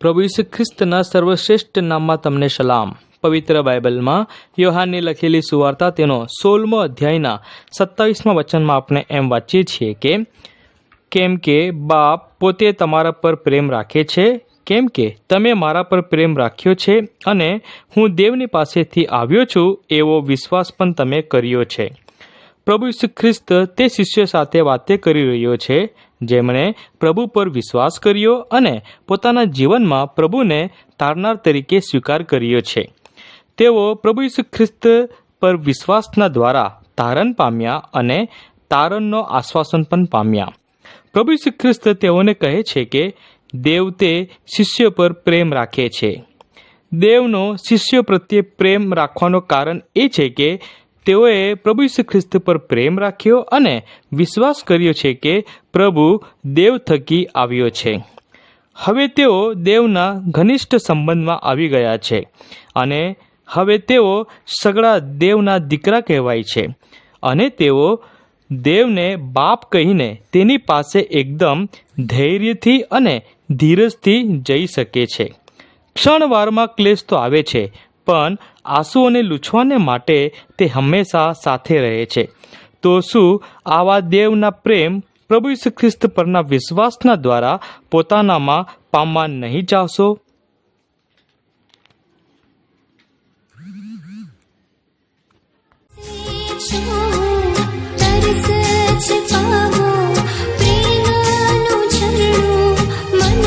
પ્રભુ ઈસુ ખ્રિસ્તના સર્વશ્રેષ્ઠ નામમાં તમને સલામ. પવિત્ર બાઇબલમાં યોહાનની લખેલી સુવાર્તા તેનો સોળમો અધ્યાયના સત્તાવીસમા વચનમાં આપણે એમ વાંચીએ છીએ કે, કેમ કે બાપ પોતે તમારા પર પ્રેમ રાખે છે, કેમ કે તમે મારા પર પ્રેમ રાખ્યો છે અને હું દેવની પાસેથી આવ્યો છું, એવો વિશ્વાસ પણ તમે કર્યો છે. પ્રભુ ઈસુ ખ્રિસ્ત તે શિષ્ય સાથે વાતે કરી રહ્યો છે જેમણે પ્રભુ પર વિશ્વાસ કર્યો અને પોતાના જીવનમાં પ્રભુને તારનાર તરીકે સ્વીકાર કર્યો છે. તેઓ પ્રભુ ઈસુ ખ્રિસ્ત પર વિશ્વાસના દ્વારા તારણ પામ્યા અને તારણનો આશ્વાસન પણ પામ્યા. પ્રભુ ઈસુ ખ્રિસ્ત તેઓને કહે છે કે, દેવ તે શિષ્ય પર પ્રેમ રાખે છે. દેવનો શિષ્ય પ્રત્યે પ્રેમ રાખવાનું કારણ એ છે કે તેઓએ પ્રભુ ઈસુ ખ્રિસ્ત પર પ્રેમ રાખ્યો અને વિશ્વાસ કર્યો છે કે પ્રભુ દેવ થકી આવ્યો છે. હવે તેઓ દેવના ઘનિષ્ઠ સંબંધમાં આવી ગયા છે અને હવે તેઓ સગળા દેવના દીકરા કહેવાય છે અને તેઓ દેવને બાપ કહીને તેની પાસે એકદમ ધૈર્યથી અને ધીરજથી જઈ શકે છે. ક્ષણવારમાં ક્લેશ તો આવે છે પણ આંસુઓને લૂછવાને માટે તે હંમેશા સાથે રહે છે. તો શું આવા દેવના પ્રેમ પ્રભુ ખ્રિસ્ત પરના વિશ્વાસના દ્વારા પોતાનામાં પામવા નહીં ચાહશો પામવા